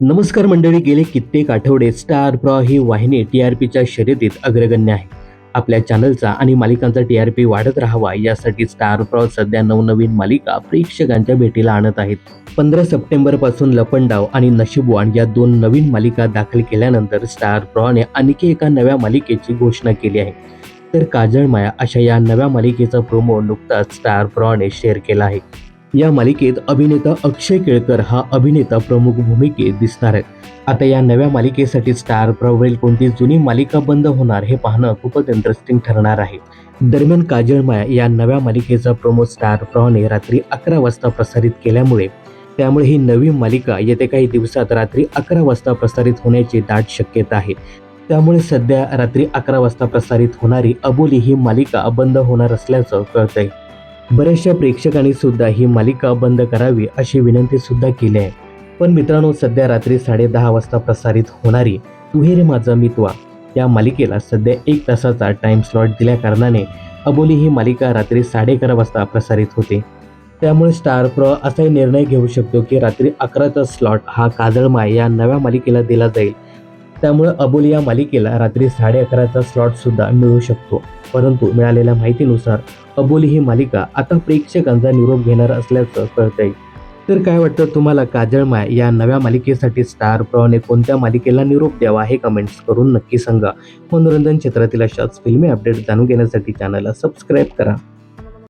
नमस्कार मंडळी गेले कित्येक आठवडे स्टार प्रॉ ही वाहिनी टी आर पीच्या शर्यतीत अग्रगण्य आहे. आपल्या चॅनलचा आणि मालिकांचा टी आर पी वाढत राहावा यासाठी स्टार प्रॉ सध्या नवनवीन मालिका प्रेक्षकांच्या भेटीला आणत आहेत. पंधरा सप्टेंबरपासून लपंडाव आणि नशीबवान या दोन नवीन मालिका दाखल केल्यानंतर स्टार प्रॉने आणखी एका नव्या मालिकेची घोषणा केली आहे. तर काजळ माया अशा या नव्या मालिकेचा प्रोमो नुकताच स्टार प्रॉने शेअर केला आहे. या मालिकेत अभिनेता अक्षय केळकर हा अभिनेता प्रमुख भूमिकेत दिसणार आहे. आता या नव्या मालिकेसाठी स्टार प्रवेल कोणती जुनी मालिका बंद होणार हे पाहणं खूपच इंटरेस्टिंग ठरणार आहे. दरम्यान काजळ माया या नव्या मालिकेचा प्रोमो स्टार प्रॉने रात्री अकरा वाजता प्रसारित केल्यामुळे त्यामुळे ही नवी मालिका येत्या काही दिवसात रात्री अकरा वाजता प्रसारित होण्याची दाट शक्यता आहे. त्यामुळे सध्या रात्री अकरा वाजता प्रसारित होणारी अबोली ही मालिका बंद होणार असल्याचं कळतंय. बऱ्याचशा प्रेक्षकांनी सुद्धा ही मालिका बंद करावी अशी विनंती सुद्धा केली आहे. पण मित्रांनो सध्या रात्री साडेदहा वाजता प्रसारित होणारी तुहेरे माझा मितवा या मालिकेला सध्या एक तासाचा टाइम स्लॉट दिल्या कारणाने अबोली ही मालिका रात्री साडे अकरा वाजता प्रसारित होते. त्यामुळे स्टार प्र असाही निर्णय घेऊ शकतो की रात्री अकराचा स्लॉट हा काजळमाय या नव्या मालिकेला दिला जाईल. त्यामुळे अबोली या मालिकेला रात्री साडे अकराचा स्लॉट सुद्धा मिळू शकतो. परंतु मिळालेल्या माहितीनुसार अबोली ही मालिका आता प्रेक्षकांचा निरोप घेणार असल्याचं कळतंय. तर काय वाटतं तुम्हाला काजळमाय या नव्या मालिकेसाठी स्टार प्रॉने कोणत्या मालिकेला निरोप द्यावा हे कमेंट्स करून नक्की सांगा. मनोरंजन क्षेत्रातील अशाच फिल्मी अपडेट जाणून घेण्यासाठी चॅनलला सबस्क्राईब करा.